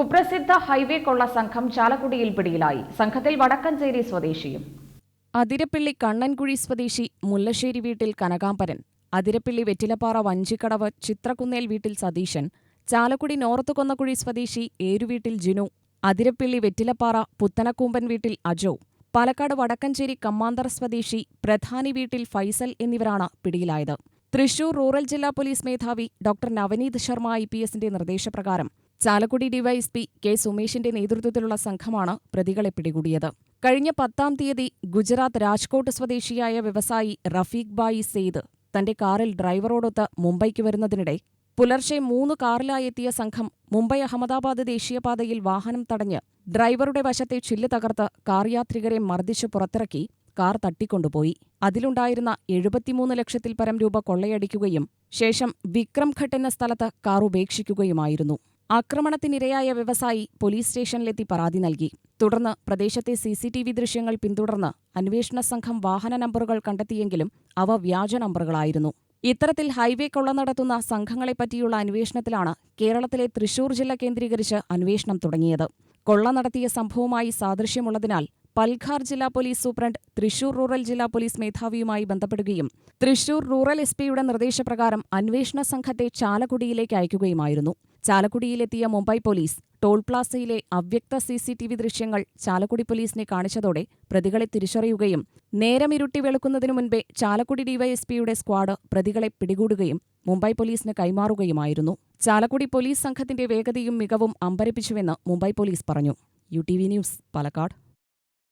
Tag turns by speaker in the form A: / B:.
A: കുപ്രസിദ്ധ ഹൈവേ കൊള്ള സംഘം ചാലക്കുടിയിൽ പിടിയിലായി. സംഘത്തിൽ വടക്കഞ്ചേരി സ്വദേശിയും.
B: അതിരപ്പള്ളി കണ്ണൻകുഴി സ്വദേശി മുല്ലശ്ശേരി വീട്ടിൽ കനകാംബരൻ അതിരപ്പള്ളി വെറ്റിലപ്പാറ വഞ്ചിക്കടവ് ചിത്രക്കുന്നേൽ വീട്ടിൽ സതീശൻ ചാലക്കുടി നോർത്ത് കൊന്നക്കുഴി സ്വദേശി ഏരുവീട്ടിൽ ജിനു അതിരപ്പള്ളി വെറ്റിലപ്പാറ പുത്തനക്കൂമ്പൻ വീട്ടിൽ അജോ പാലക്കാട് വടക്കഞ്ചേരി കമ്മാന്തർ സ്വദേശി പ്രധാനി വീട്ടിൽ ഫൈസൽ എന്നിവരാണ് പിടിയിലായത്. തൃശൂർ റൂറൽ ജില്ലാ പോലീസ് മേധാവി doctor Navneet Sharma I P എസിന്റെ നിർദ്ദേശപ്രകാരം ചാലക്കുടി ഡിവൈഎസ്പി കെ സുമേഷിന്റെ നേതൃത്വത്തിലുള്ള സംഘമാണ് പ്രതികളെ പിടികൂടിയത്. കഴിഞ്ഞ പത്താം തീയതി ഗുജറാത്ത് രാജ്കോട്ട് സ്വദേശിയായ വ്യവസായി റഫീഖ് ബായി സെയ്ദ് തന്റെ കാറിൽ ഡ്രൈവറോടൊത്ത് മുംബൈക്ക് വരുന്നതിനിടെ പുലർച്ചെ മൂന്ന് കാറിലായെത്തിയ സംഘം മുംബൈ അഹമ്മദാബാദ് ദേശീയപാതയിൽ വാഹനം തടഞ്ഞ് ഡ്രൈവറുടെ വശത്തെ ചില്ല് തകർത്ത് കാർ യാത്രികരെ മർദ്ദിച്ചു പുറത്തിറക്കി കാർ തട്ടിക്കൊണ്ടുപോയി. അതിലുണ്ടായിരുന്ന എഴുപത്തിമൂന്ന് ലക്ഷത്തിൽ പരം രൂപ കൊള്ളയടിക്കുകയും ശേഷം വിക്രംഘട്ട് എന്ന സ്ഥലത്ത് കാർ ഉപേക്ഷിക്കുകയുമായിരുന്നു. ആക്രമണത്തിനിരയായ വ്യവസായി പോലീസ് സ്റ്റേഷനിലെത്തി പരാതി നൽകി. തുടർന്ന് പ്രദേശത്തെ സി സി ടി വി ദൃശ്യങ്ങൾ പിന്തുടർന്ന് അന്വേഷണ സംഘം വാഹന നമ്പറുകൾ കണ്ടെത്തിയെങ്കിലും അവ വ്യാജ നമ്പറുകളായിരുന്നു. ഇത്തരത്തിൽ ഹൈവേ കൊള്ള നടത്തുന്ന സംഘങ്ങളെപ്പറ്റിയുള്ള അന്വേഷണത്തിലാണ് കേരളത്തിലെ തൃശൂർ ജില്ല കേന്ദ്രീകരിച്ച് അന്വേഷണം തുടങ്ങിയത്. കൊള്ള നടത്തിയ സംഭവവുമായി സാദൃശ്യമുള്ളതിനാൽ പൽഘാർ ജില്ലാ പോലീസ് സൂപ്രണ്ട് തൃശൂർ റൂറൽ ജില്ലാ പോലീസ് മേധാവിയുമായി ബന്ധപ്പെടുകയും തൃശൂർ റൂറൽ എസ് പിയുടെ നിർദ്ദേശപ്രകാരം അന്വേഷണ സംഘത്തെ ചാലക്കുടിയിലേക്ക് അയക്കുകയുമായിരുന്നു. ചാലക്കുടിയിലെത്തിയ മുംബൈ പോലീസ് ടോൾ പ്ലാസയിലെ അവ്യക്ത സിസിടിവി ദൃശ്യങ്ങൾ ചാലക്കുടി പോലീസിനെ കാണിച്ചതോടെ പ്രതികളെ തിരിച്ചറിയുകയും നേരം ഇരുട്ടി വെളുക്കുന്നതിനു മുൻപേ ചാലക്കുടി ഡിവൈഎസ്പിയുടെ സ്ക്വാഡ് പ്രതികളെ പിടികൂടുകയും മുംബൈ പോലീസിന് കൈമാറുകയുമായിരുന്നു. ചാലക്കുടി പോലീസ് സംഘത്തിന്റെ വേഗതയും മികവും അമ്പരപ്പിച്ചുവെന്ന് മുംബൈ പോലീസ് പറഞ്ഞു. U T V news Palakkad.